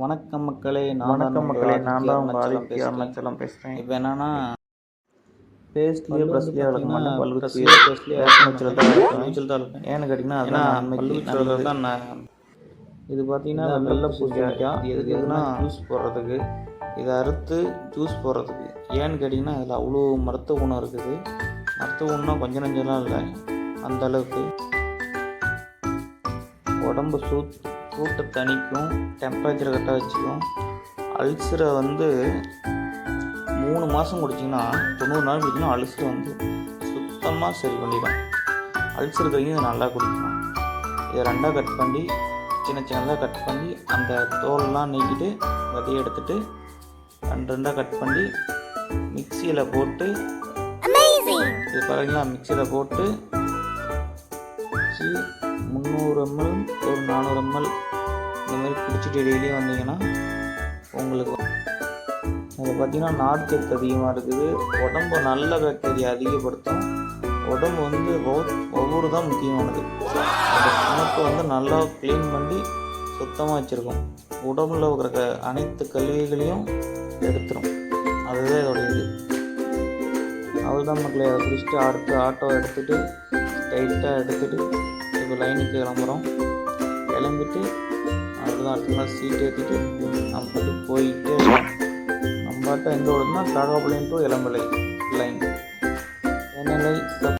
வணக்கம் மக்களே நான் வணக்கம் மக்களே நான் தான் உங்கள் ஆதித்யா அருணாச்சலம் பேசுகிறேன் இப்போ என்னன்னா பேஸ்ட்லேயே ப்ரெஸ்லேயே வளர்க்க மாட்டேன். பல்லு நீச்சல் தான் நீச்சல் தான் இருக்கும் ஏன்னு கேட்டிங்கன்னா அதுதான் பல்லு தான் நான் இது பார்த்தீங்கன்னா இது இது எதுக்குன்னா எதுனா ஜூஸ் போடுறதுக்கு இதை அறுத்து ஜூஸ் போடுறதுக்கு. ஏன்னு கேட்டிங்கன்னா அதில் அவ்வளோ மருத்துவ குணம் இருக்குது. மருத்துவ குணம்னா கொஞ்சம் நஞ்சம்லாம் இல்லை. அந்த அளவுக்கு. உடம்பு சூட் சூட்டை தணிக்கும் டெம்பரேச்சரை கரெக்டாக வச்சுக்கும். அல்சரை வந்து மூணு மாதம் குடிச்சிங்கன்னா தொண்ணூறு நாள் குடிச்சிங்கன்னா அல்சரை வந்து சுத்தமாக சரி பண்ணிடும். அல்சர் இருக்கிறவங்க இதை நல்லா குடிக்கணும் இதை ரெண்டாக கட் பண்ணி சின்ன சின்னதாக கட் பண்ணி அந்த தோலெல்லாம் நீக்கிட்டு விதைய எடுத்துட்டு ரெண்டு ரெண்டாக கட் பண்ணி மிக்சியில் போட்டு இது பாருங்களா மிக்சியில் போட்டு முந்நூறு எம்எல் ஒரு நானூறு எம்எல் இந்த மாதிரி குடிச்சிட்டு டெய்லியும் வந்தீங்கன்னா உங்களுக்கு அதில் பார்த்தீங்கன்னா நார்ச்சத்து அதிகமாக இருக்குது. உடம்பு நல்ல பாக்டீரியா அதிகப்படுத்தும். உடம்பு வந்து ஒவ்வொரு தான் முக்கியமானது. அந்த வந்து நல்லா க்ளீன் பண்ணி சுத்தமாக வச்சுருக்கோம். உடம்புல இருக்கிற அனைத்து கல்விகளையும் எடுத்துரும். அதுதான் இதோட இது. அவ்வளோதான் மக்களே அதை குடிச்சிட்டு அடுத்து ஆட்டோ எடுத்துகிட்டு டைட்டாக எடுத்துகிட்டு இப்போ லைனுக்கு கிளம்புறோம். கிளம்பிட்டு அதுதான் அடுத்த நாள் சீட் ஏற்றிட்டு நம்ம வந்து போயிட்டு நம்ம பாட்டை எங்கே விடுனா காகாபாளையம் டு இளம்பிள்ளை லைன் என்னலை